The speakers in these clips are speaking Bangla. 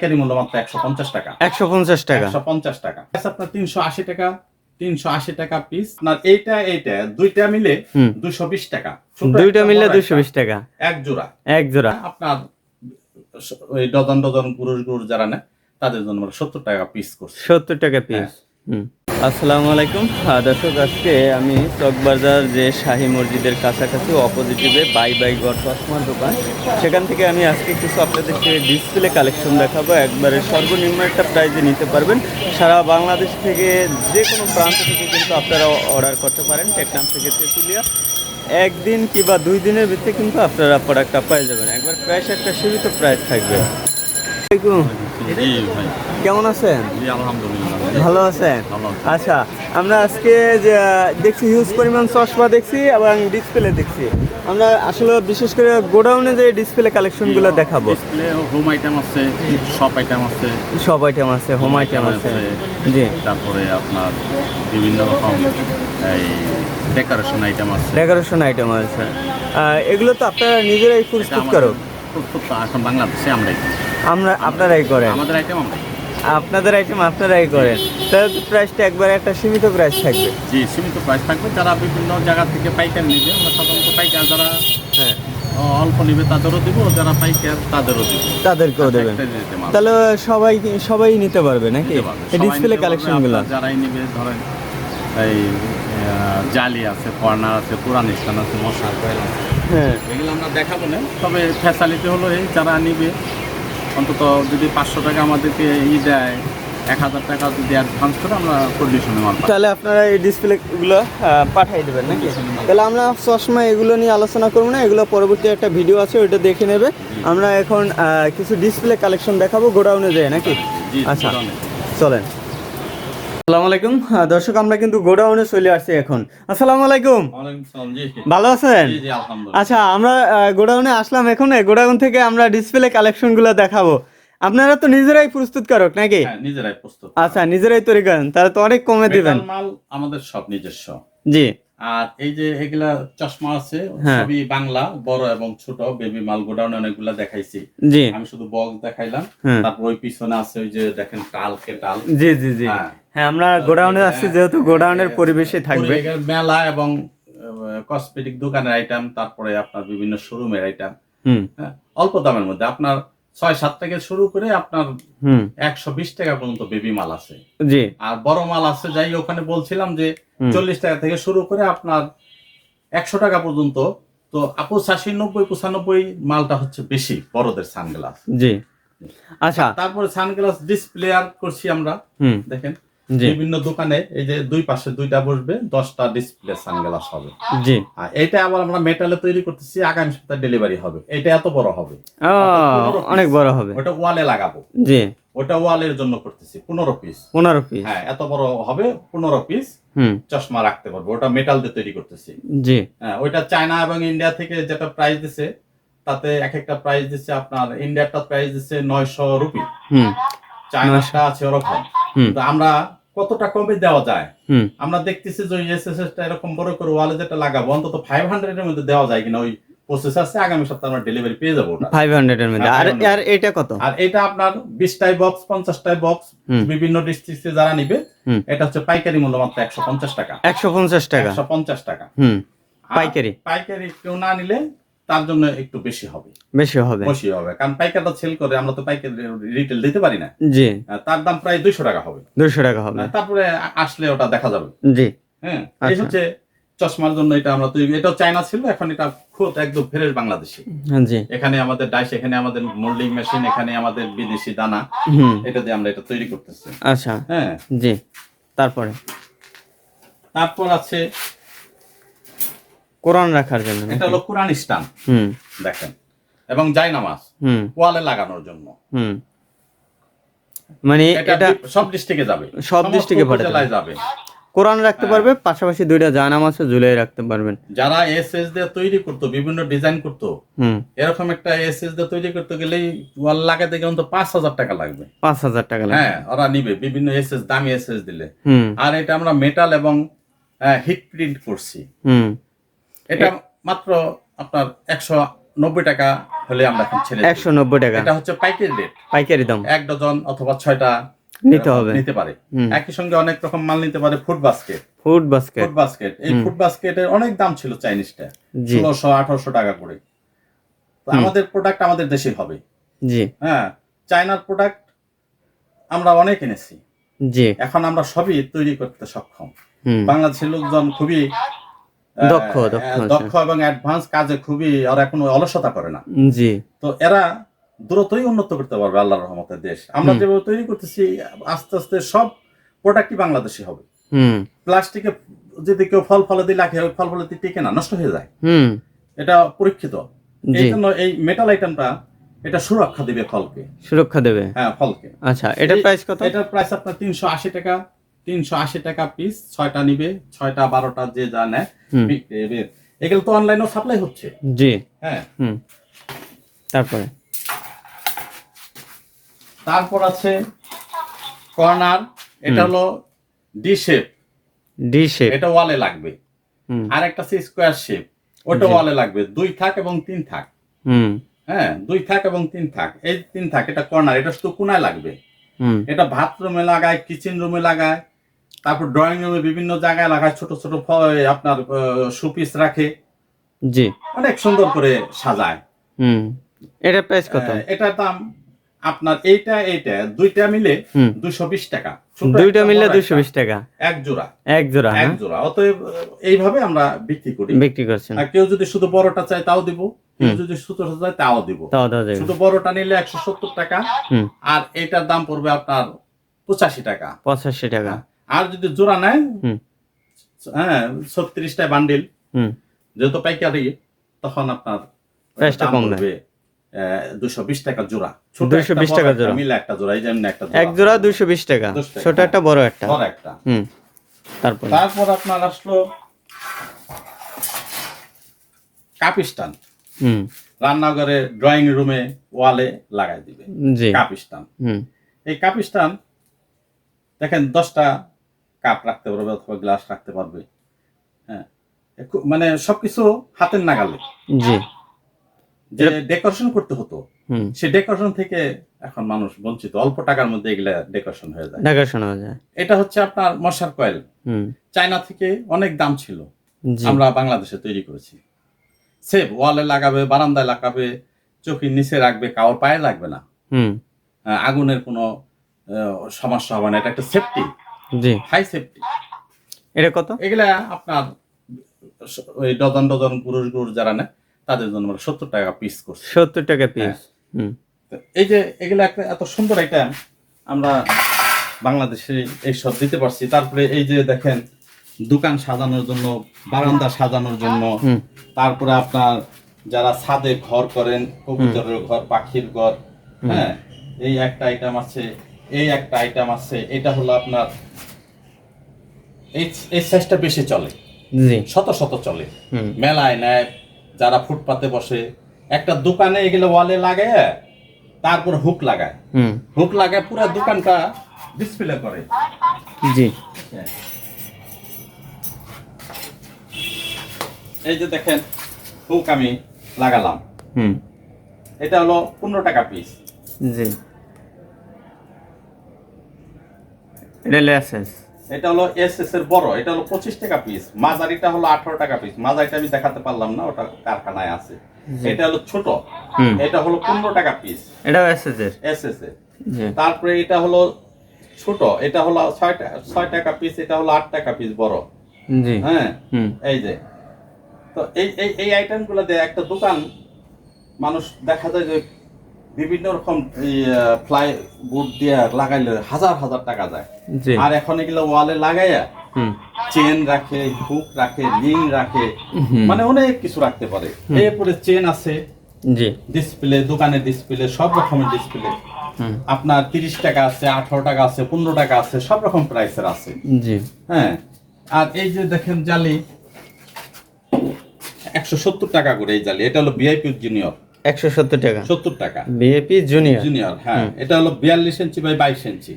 পাইকারি মূল্য মাত্র একশো পঞ্চাশ টাকা। একশো পঞ্চাশ টাকা। একশো পঞ্চাশ টাকা। আপনার তিনশো আশি টাকা তিনশো আশি টাকা পিস আপনার এইটা এইটা দুইটা মিলে দুইশো দুশো বিশ টাকা। দুইটা মিলে দুশো বিশ টাকা। এক জোড়া। এক জোড়া। আপনার ওই ডজন ডজন পুরুষ গুরুষ যারা নেয় তাদের জন্য সত্তর টাকা পিস করছে। সত্তর টাকা পিস হ্যাঁ। হুম। আসসালামু আলাইকুম। আহ, দর্শক আজকে আমি চকবাজার যে শাহী মসজিদের কাছাকাছি অপোজিটিভে বাই বাই গড় চশমার দোকান সেখান থেকে আমি আজকে কিছু আপনাদেরকে ডিসপ্লে কালেকশন দেখাবো। একবারে সর্বনিম্ন একটা প্রাইজে নিতে পারবেন। সারা বাংলাদেশ থেকে যে কোনো প্রান্ত থেকে কিন্তু আপনারা অর্ডার করতে পারেন। টেকনাম থেকে তেঁতুলিয়া। একদিন কিংবা দুই দিনের ভিতরে কিন্তু আপনারা প্রোডাক্টটা পেয়ে যাবেন। একবার প্রাইস একটা সীমিত প্রাইস থাকবে। কেমন আছেন? আলহামদুলিল্লাহ। ভালো আছেন? আচ্ছা আমরা আজকে যে দেখছি হিউজ পরিমাণ চশমা দেখছি এবং ডিসপ্লে দেখছি। আমরা আসলে বিশেষ করে গোডাউনে যে ডিসপ্লে কালেকশনগুলো দেখাবো। ডিসপ্লে হোম আইটেম আছে শপ আইটেম আছে। সব আইটেম আছে হোম আইটেম আছে। জি। তারপরে আপনার বিভিন্ন রকম এই ডেকোরেশন আইটেম আছে। ডেকোরেশন আইটেম আছে। এগুলো তো আপনারা নিজেরাই প্রস্তুত করো। প্রস্তুত এখন বাংলাদেশে আমরাই আমরা আপনারাই করেন। আমাদের আইটেম আমরা আপনাদের আইটেম আপনারাই করেন। তাহলে প্রাইসটা একবার একটা সীমিত প্রাইস থাকবে। জি সীমিত প্রাইস থাকবে। যারা বিভিন্ন জায়গা থেকে পাইকার নিবে আমরা সাধারণত পাইকার যারা হ্যাঁ। অল্প নিবে তাদেরও দিব যারা পাইকার তাদেরও দিব। তাদেরকেও দেবেন। তাহলে সবাই সবাই নিতে পারবে নাকি? ডিসপ্লে কালেকশনগুলো যারাই নিবে ধরেন এই জালি আছে কর্নার আছে পুরান স্থান আছে মশার কয়েল আছে হ্যাঁ। এগুলো আমরা দেখাবো না। তবে ফ্যাসালিটি হলো এই যারা নিবে অন্তত যদি পাঁচশো টাকা আমাদেরকে ই দেয় এক হাজার টাকা যদি অ্যাডভান্স করে আমরা কন্ডিশনে মাল তাহলে আপনারা এই ডিসপ্লেগুলো পাঠিয়ে দেবেন নাকি? তাহলে আমরা সবসময় এগুলো নিয়ে আলোচনা করব না এগুলো পরবর্তী একটা ভিডিও আছে ওইটা দেখে নেবে। আমরা এখন কিছু ডিসপ্লে কালেকশন দেখাবো গোডাউনে যায় নাকি? আচ্ছা। চলেন। আসসালামু আলাইকুম। দর্শক আমরা কিন্তু গোডাউনে চলে আসছি এখন। আসসালামু আলাইকুম। ভালো আছেন। আচ্ছা আমরা গোডাউনে আসলাম এখন। গোডাউন থেকে আমরা ডিসপ্লে কালেকশনগুলো দেখাবো। আপনারা তো নিজেরাই প্রস্তুতকারক নাকি? হ্যাঁ, নিজেরাই প্রস্তুত আচ্ছা নিজেরাই তৈরি করেন তাহলে তো অনেক কমে দিবেন। মাল আমাদের সব নিজস্ব। জি। আর এই যে এগুলা চশমা আছে হ্যাঁ। সবই বাংলা বড় এবং ছোট বেবি মাল গোডাউনে অনেকগুলা দেখাইছি। জি। আমি শুধু বক্স দেখাইলাম। হ্যাঁ। তারপর ওই পিছনে আছে ওই যে দেখেন টাল কেটাল। জি জি জি। হ্যাঁ। হ্যাঁ আমরা গোডাউনে আসছি যেহেতু গোডাউনের পরিবেশে থাকবে। মেলা এবং কসমেটিক দোকানের আইটেম তারপরে আপনার বিভিন্ন শোরুমের আইটেম অল্প দামের মধ্যে। আপনার ছয় সাত থেকে শুরু করে আপনার একশো বিশ টাকা পর্যন্ত বেবি মাল আছে। জি। আর বড় মাল আছে যাই ওখানে বলছিলাম যে চল্লিশ টাকা থেকে শুরু করে আপনার একশো টাকা পর্যন্ত। তো পঁচাশি নব্বই পঁচানব্বই মালটা হচ্ছে বেশি বড়দের সানগ্লাস। জি। আচ্ছা। তারপরে সানগ্লাস ডিসপ্লেয়ার করছি আমরা। হুম। দেখেন। বিভিন্ন দোকানে এই যে দুই পাশে দুইটা বসবে দশটা ডিসপ্লে সানগ্লাস হবে। জি। এটা আবার আমরা মেটালে তৈরি করতেছি আগামী সপ্তাহে ডেলিভারি হবে। এটা এত বড় হবে। অনেক বড় হবে। ওটা ওয়ালে লাগাবো। জি। ওটা ওয়ালের জন্য করতেছি পনেরো পিস পনেরো পিস হ্যাঁ এত বড় হবে পনেরো পিস হুম। চশমা রাখতে পারব ওটা মেটাল দিয়ে তৈরি করতেছি। জি। হ্যাঁ ওইটা চায়না এবং ইন্ডিয়া থেকে যেটা প্রাইস দিছে তাতে এক একটা প্রাইস দিচ্ছে আপনার ইন্ডিয়াটা প্রাইস দিচ্ছে নয়শো রুপি। হুম। চায়নাটা আছে ওরকম। তো আমরা কতটা কমে দেওয়া যায়? আমরা দেখতেছি যে এসএসএস টা এরকম বড় করে ওয়ালে যেটা লাগাবো অন্তত ফাইভ হান্ড্রেড এর মধ্যে দেওয়া যায় কিনা ওই প্রসেস আছে আগামী সপ্তাহে আমরা ডেলিভারি পেয়ে যাব ফাইভ হান্ড্রেড এর মধ্যে। আর হ্যাঁ, 500 আর এটা কত? আর এটা আপনার বিশটাই বক্স পঞ্চাশটাই বক্স বিভিন্ন ডিস্ট্রিক্টে যারা নিবে এটা হচ্ছে পাইকারি মূল্য মাত্র একশো পঞ্চাশ টাকা। একশো পঞ্চাশ টাকা। একশো পঞ্চাশ টাকা। হুম। পাইকারি। পাইকারি কেউ না নিলে তার জন্য একটু বেশি হবে। বেশি হবে। বেশি হবে। কারণ পাইকারটা সেল করে আমরা তো পাইকারি রিটেল দিতে পারি না। জি। তার দাম প্রায় দুইশো টাকা হবে। দুশো টাকা হবে। তারপরে আসলে ওটা দেখা যাবে। জি। হ্যাঁ এই আচ্ছা। হচ্ছে চশমার জন্য এটা আমরা তৈরি এটা চায়না ছিল এখন এটা খুব একদম ফ্রেশ বাংলাদেশি। জি। এখানে আমাদের ডাইস এখানে আমাদের মোল্ডিং মেশিন এখানে আমাদের বিদেশি দানা। এটা দিয়ে আমরা এটা তৈরি করতেছি। আচ্ছা। হ্যাঁ। জি। তারপরে? তারপর আছে কোরআন রাখার জন্য এটা হলো কোরআন স্টান হুম। দেখেন। এবং জায়নামাজ হুম। ওয়ালে লাগানোর জন্য। হুম। মানে এটা সব ডিস্ট্রিক্টে যাবে। সব পাঠাতে উপজেলায় যাবে। কোরআন রাখতে হ্যাঁ। পারবে পাশাপাশি দুইটা জানামাজও ঝুলিয়ে রাখতে পারবেন। যারা এসএস দিয়ে তৈরি করতো বিভিন্ন ডিজাইন করতো হুম। এরকম একটা এসএস দিয়ে তৈরি করতে গেলেই ওয়াল লাগাতে গেলে তো পাঁচ হাজার টাকা লাগবে। পাঁচ হাজার টাকা লাগবে। হ্যাঁ ওরা নিবে বিভিন্ন এসএস দামি এসএস দিলে। আর এটা আমরা মেটাল এবং হিট প্রিন্ট করছি। হুম। এটা মাত্র আপনার একশো নব্বই টাকা হলে আমরা ছেড়ে একশো নব্বই টাকা। এটা হচ্ছে পাইকারি রেট পাইকারি দাম। এক ডজন অথবা ছয়টা নিতে হবে। নিতে পারে। একই সঙ্গে অনেক রকম মাল নিতে পারে food basket food basket food basket এই ফুড বাস্কেটের অনেক দাম ছিল চাইনিজটা। ষোলোশো আঠারোশো টাকা করে। তো আমাদের প্রোডাক্ট আমাদের দেশেই হবে। জি। হ্যাঁ চায়নার প্রোডাক্ট আমরা অনেক এনেছি। জি। এখন আমরা সবই তৈরি করতে সক্ষম। বাংলাদেশের লোকজন খুবই দক্ষ, দক্ষ এবং অ্যাডভান্স কাজে খুবই ওরা কোনো অলসতা করে না। জি। তো এরা দ্রুতই উন্নত করতে পারবে আল্লাহর রহমতের দেশ। আমরা যেভাবে তৈরি করতেছি আস্তে আস্তে সব প্রোডাক্টই বাংলাদেশি হবে। হুম। প্লাস্টিকে যদি কেউ ফল ফলাদি লাগে ওই ফল ফলাদি টিকে না নষ্ট হয়ে যায়। হুম। এটা পরীক্ষিত। এই জন্য এই মেটাল আইটেমটা এটা সুরক্ষা দিবে ফলকে। সুরক্ষা দেবে। হ্যাঁ ফলকে। আচ্ছা এই- প্রাইস কত? এটার প্রাইস আপনার তিনশো আশি টাকা। তিনশো আশি টাকা পিস ছয়টা নিবে ছয়টা বারোটা যে যা নেয় এগুলো তো অনলাইনেও সাপ্লাই হচ্ছে। জি। হ্যাঁ। তারপরে? তারপর আছে কর্নার এটা হলো ডি শেপ ডি শেপ এটা ওয়ালে লাগবে। আর একটা আছে স্কোয়ার শেপ ওটা। ওয়ালে লাগবে। দুই থাক এবং তিন থাক। হুম। হ্যাঁ দুই থাক এবং তিন থাক। এই তিন থাক এটা কর্নার এটা শুধু কোনায় লাগবে। এটা বাথরুমে লাগায় কিচেন রুমে লাগায়। তারপর ড্রয়িং রুমে বিভিন্ন জায়গায় লাগায় ছোট ছোট আপনার সুপিস রাখে। জি। অনেক সুন্দর করে সাজায়। হুম। এটার প্রাইস কত? এটার দাম আপনার এইটা এইটা দুইটা মিলে দুইশো বিশ টাকা। দুইটা মিললে দুশো বিশ টাকা? এক জোড়া। এক জোড়া এক হ্যাঁ জোড়া। অতএব এইভাবে আমরা বিক্রি করি। বিক্রি করছেন। আর কেউ যদি শুধু বড়টা চায় তাও দিব। কেউ যদি ছোটটা চায় তাও দিব। তাও শুধু বড়টা নিলে একশো সত্তর টাকা। আর এটার দাম পড়বে আপনার পঁচাশি টাকা। পঁচাশি টাকা। আর যদি জোড়া নেয় হ্যাঁ ছত্রিশটা বান্ডিল। যেহেতু পাইকারি তখন আপনার প্রাইসটা কম। দুশো বিশ টাকা জোড়া। ছোট 220 একটা, টাকা জোড়া। মিলে একটা জোড়া এই যেমন একটা এক জোড়া দুশো বিশ টাকা। 200 ছোট একটা বড় একটা। বড় একটা। হুম। তারপরে? তারপর আপনার আসলো কাপিস্তান। হুম। রান্নাঘরে ড্রয়িং রুমে ওয়ালে লাগাই দিবে। কাপিস্তান। হুম। এই কাপিস্তান দেখেন দশটা কাপ রাখতে পারবে অথবা গ্লাস রাখতে পারবে। হ্যাঁ মানে সবকিছু হাতের নাগালে। জি। যে ডেকোরেশন করতে হতো সে ডেকোরেশন থেকে এখন মানুষ বঞ্চিত অল্প টাকার মধ্যে এগুলা ডেকোরেশন হয়ে যায়। ঢাকা শোনা যায়। এটা হচ্ছে আপনার মশার কয়েল। হুম। চায়না থেকে অনেক দাম ছিল। জি। আমরা বাংলাদেশে তৈরি করেছি। সেভ ওয়ালে লাগাবে বারান্দায় লাগাবে চোখের নিচে রাখবে কাউর পায়ে লাগবে না। হুম। আগুনের কোনো সমস্যা হবে না। এটা একটা সেফটি জি। হাই সেফটি এটা কত? এগুলা আপনার ওই ডজন ডজন পুরুষ গুরুষ যারা নেয় তাদের জন্য আমরা সত্তর টাকা পিস করছি। সত্তর টাকা পিস হ্যাঁ। এই যে এগুলা একটা এত সুন্দর আইটেম আমরা বাংলাদেশে এই সব দিতে পারছি। তারপরে এই যে দেখেন দোকান সাজানোর জন্য বারান্দা সাজানোর জন্য তারপরে আপনার যারা ছাদে ঘর করেন কবুতরের ঘর পাখির ঘর হ্যাঁ এই একটা আইটেম আছে এই একটা আইটেম আছে এটা হলো আপনার এই এই সাইজটা বেশি চলে। জি। শত শত চলে। মেলায় নেয় যারা ফুটপাতে বসে একটা দোকানে এগুলো ওয়ালে লাগে তারপর হুক লাগায়। হুক লাগায় পুরো দোকানটা ডিসপ্লে করে। জি। এই যে দেখেন হুক আমি লাগালাম। হুম। এটা হলো পনেরো টাকা পিস জি। এটা লেসেস এটা হলো এস এস এর বড় এটা হলো পঁচিশ টাকা পিস মাঝারিটা হলো আঠারো টাকা পিস মাঝারিটা আমি দেখাতে পারলাম না ওটা কারখানায় আছে। এটা হলো ছোট এটা হলো পনেরো টাকা পিস এটাও এসেসের এস এস এর। তারপরে এটা হলো ছোট এটা হলো ছয় টাকা ছয় টাকা পিস এটা হলো আট টাকা পিস বড়। হ্যাঁ? এই যে। তো এই এই এই আইটেমগুলো দিয়ে একটা দোকান মানুষ দেখা যায় যে বিভিন্ন রকম ফ্লাই বোর্ড দিয়ে লাগাইলে হাজার হাজার টাকা যায়। জি। আর এখন এগুলো ওয়ালে লাগাইয়া হুম। চেন রাখে হুক রাখে রিং রাখে মানে অনেক কিছু রাখতে পারে। এরপরে চেন আছে জি। ডিসপ্লে দোকানের ডিসপ্লে সব রকমের ডিসপ্লে আপনার তিরিশ টাকা আছে আঠারো টাকা আছে পনেরো টাকা আছে সব রকম প্রাইসের আছে। জি। হ্যাঁ। আর এই যে দেখেন জালি একশো সত্তর টাকা করে এই জালি এটা হলো ভিআইপি জুনিয়র একশো সত্তর টাকা। সত্তর টাকা। বিএপি জুনিয়র জুনিয়র হ্যাঁ। এটা হলো বিয়াল্লিশ ইঞ্চি বাই বাইশ ইঞ্চি।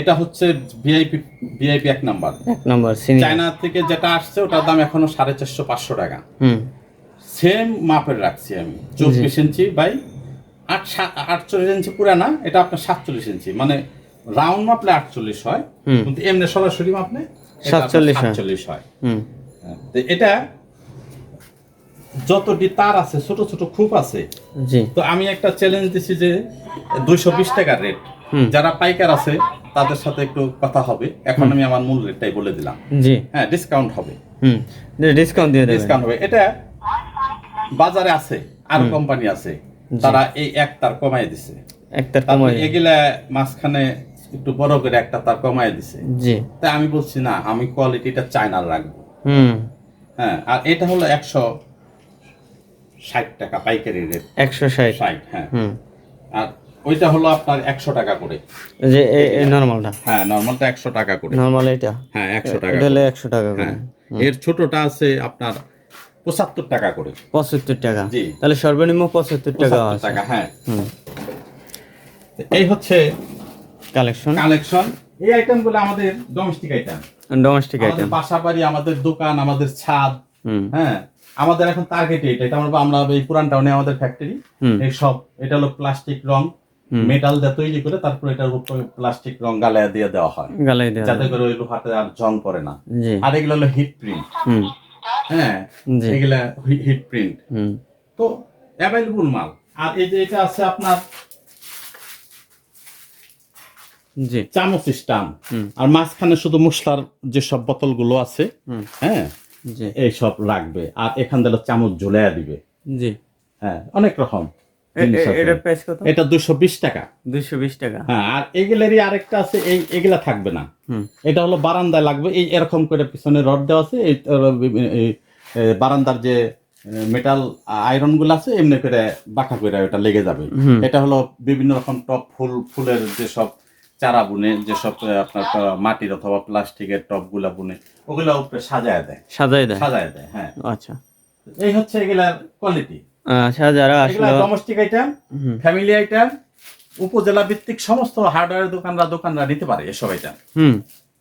এটা হচ্ছে ভিআইপি ভিআইপি এক নাম্বার। এক নম্বর চায়না থেকে যেটা আসছে ওটার দাম এখনও সাড়ে চারশো পাঁচশো টাকা। সেম মাপের রাখছি আমি চব্বিশ ইঞ্চি বাই আট আটচল্লিশ ইঞ্চি পুরা না এটা আপনার সাতচল্লিশ ইঞ্চি। মানে রাউন্ড মাপলে আটচল্লিশ হয়। কিন্তু এমনি সরাসরি মাপলে এটা আপনার 47 হয়। সাতচল্লিশ হয়। তো এটা যতটি তার আছে ছোট ছোট খুব আছে তো আমি একটা চ্যালেঞ্জ দিছি যে দুইশো বিশ টাকার রেট যারা পাইকার আছে তাদের সাথে একটু কথা হবে। এখন আমি আমার মূল রেটটাই বলে দিলাম। জি। হ্যাঁ ডিসকাউন্ট হবে। হুম ডিসকাউন্ট দিয়ে ডিসকাউন্ট হবে। এটা বাজারে আছে আরও কোম্পানি আছে তারা এই এক তার কমাই দিছে। কমাই এগুলা মাঝখানে একটু বড় করে একটা তার কমাই দিছে। জি। তাই আমি বলছি না আমি কোয়ালিটিটা চায়নার রাখব। হুম। হ্যাঁ আর এটা হলো একশো ষাট টাকা পাইকারি রেট একশো ষাট। ষাট হ্যাঁ। আর ওইটা হলো আপনার একশো টাকা করে। যে নর্মালটা হ্যাঁ নর্মালটা একশো টাকা করে। নর্মাল এটা হ্যাঁ একশো টাকা এটা একশো টাকা করে। হ্যাঁ। এর ছোটটা আছে আপনার পঁচাত্তর টাকা করে। পঁচাত্তর টাকা? জি। তাহলে সর্বনিম্ন পঁচাত্তর টাকা টাকা হ্যাঁ। এই হচ্ছে কালেকশন কালেকশন এই আইটেমগুলো আমাদের ডোমেস্টিক আইটেম ডোমেস্টিক আইটেম বাসা বাড়ি আমাদের দোকান আমাদের ছাদ। হ্যাঁ। আমাদের এখন টার্গেট এটা এটা আমরা আমরা এই পুরান টাউনে আমাদের ফ্যাক্টরি এই সব এটা হলো প্লাস্টিক রং মেটাল দিয়ে তৈরি করে তারপর এটার উপরে প্লাস্টিক রং গালায় দিয়ে দেওয়া হয়। যাতে করে ওই লোহাতে আর জং পড়ে না। আর এগুলো হলো হিট প্রিন্ট হ্যাঁ জি। এগুলা হিট প্রিন্ট হুম। তো অ্যাভেলেবল মাল। আর এই যে এটা আছে আপনার জি। চামচ স্টান হুম। আর মাঝখানে শুধু মশলার যেসব বোতলগুলো আছে হ্যাঁ জি। এইসব রাখবে আর এখান থেকে চামচ ঝুলাইয়া দিবে। জি। হ্যাঁ অনেক রকম এটা দুশো বিশ টাকা। দুইশো বিশ টাকা। হ্যাঁ আর এগুলারই আরেকটা আছে এই এগুলা থাকবে না। এটা হলো বারান্দায় লাগবে। এই এরকম করে পিছনে রড দেওয়া আছে। এই এই, বারান্দার যে মেটাল আয়রনগুলো আছে এমনি করে বাঁকা করে ওটা লেগে যাবে। এটা হলো বিভিন্ন রকম টপ ফুল ফুলের যেসব চারা বুনে যেসব আপনার মাটির অথবা প্লাস্টিকের টপগুলা বুনে ওগুলা উপরে সাজায় দেয়। সাজায় দেয়? সাজায় দেয় হ্যাঁ। আচ্ছা। এই হচ্ছে এগুলার কোয়ালিটি আচ্ছা যারা আসলে। ডোমেস্টিক আইটেম ফ্যামিলি আইটেম উপজেলা ভিত্তিক সমস্ত হার্ডওয়্যার দোকানরা দোকানরা নিতে পারে এসব আইটেম হুম।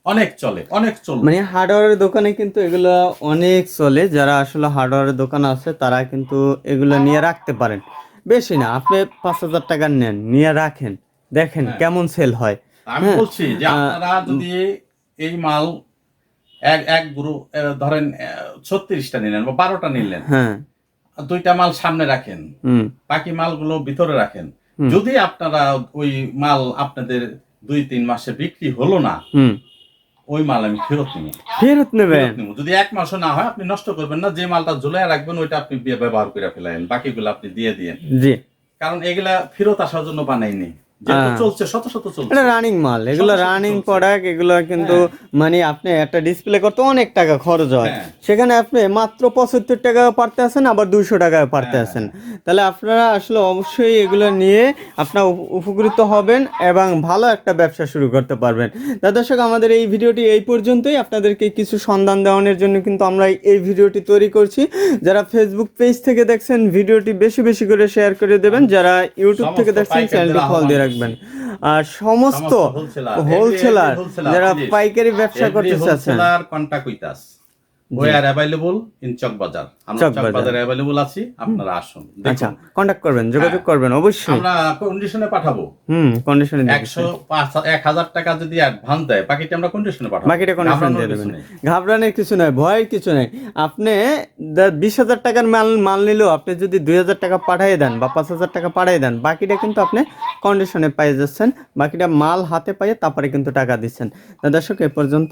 অনেক চলে অনেক চলবে। মানে হার্ডওয়্যারের দোকানে কিন্তু এগুলো অনেক চলে। যারা আসলে হার্ডওয়্যারের দোকান আছে তারা কিন্তু এগুলো নিয়ে রাখতে পারেন। বেশি না আপনি পাঁচ হাজার টাকা নেন নিয়ে রাখেন। দেখেন হ্যাঁ। কেমন সেল হয়। আমি হ্যাঁ, বলছি যে আপনারা যদি এই মাল এক এক গ্রুপ ধরেন ছত্রিশটা নিলেন বা বারোটা নিলেন হ্যাঁ। দুইটা মাল সামনে রাখেন বাকি মালগুলো ভিতরে রাখেন যদি আপনারা ওই মাল আপনাদের দুই তিন মাসে বিক্রি হলো না ওই মাল আমি ফেরত নিব। ফেরত নেবেন? যদি এক মাসও না হয় আপনি নষ্ট করবেন না যে মালটা ঝুলাই রাখবেন ওইটা আপনি ব্যবহার করে ফেলেন বাকিগুলো আপনি দিয়ে দিয়েন। জি। কারণ এগুলা ফেরত আসার জন্য বানাইনি। যেহেতু হ্যাঁ। চলছে শত শত চলছে। এটা রানিং মাল এগুলো শত শত রানিং প্রোডাক্ট এগুলো কিন্তু মানে আপনি একটা ডিসপ্লে করতে অনেক টাকা খরচ হয়। হ্যাঁ। সেখানে আপনি মাত্র পঁচাত্তর টাকা পারতে আছেন আবার দুইশো টাকা পারতে হ্যাঁ। আছেন তাহলে আপনারা আসলে অবশ্যই এগুলো নিয়ে আপনার উপকৃত হবেন এবং ভালো একটা ব্যবসা শুরু করতে পারবেন। দর্শক আমাদের এই ভিডিওটি এই পর্যন্তই। আপনাদেরকে কিছু সন্ধান দেওয়ানোর জন্য কিন্তু আমরা এই ভিডিওটি তৈরি করছি। যারা ফেসবুক পেজ থেকে দেখছেন ভিডিওটি বেশি বেশি করে শেয়ার করে দেবেন। যারা ইউটিউব থেকে দেখছেন চ্যানেলটি ফলো দিয়ে রাখবেন আর সমস্ত হোলসেলার যারা পাইকারি ব্যবসা করতে চাচ্ছেন। কন্টাক্ট উইথ আস আমরা অ্যাভেলেবল আছি আপনারা আসুন আচ্ছা দেখুন করবেন যোগাযোগ হ্যাঁ। করবেন অবশ্যই। আমরা কন্ডিশনে পাঠাবো। হুম কন্ডিশনে একশো পাঁচ এক হাজার টাকা যদি অ্যাডভান্স দেয় বাকিটা আমরা কন্ডিশনে পাঠাবো। বাকিটা কন্ডিশন ঘাবড়ানোর দিয়ে কিছু দেবেন। ঘাবড়ানোর কিছু নয় ভয়ের কিছু নেই। আপনি দা- বিশ হাজার টাকার মাল মাল নিলেও আপনি যদি দুই হাজার টাকা পাঠিয়ে দেন বা পাঁচ হাজার টাকা পাঠিয়ে দেন বাকিটা কিন্তু আপনি কন্ডিশনে পেয়ে যাচ্ছেন। বাকিটা মাল হাতে পাইয়ে তারপরে কিন্তু টাকা দিচ্ছেন। দর্শক এ পর্যন্ত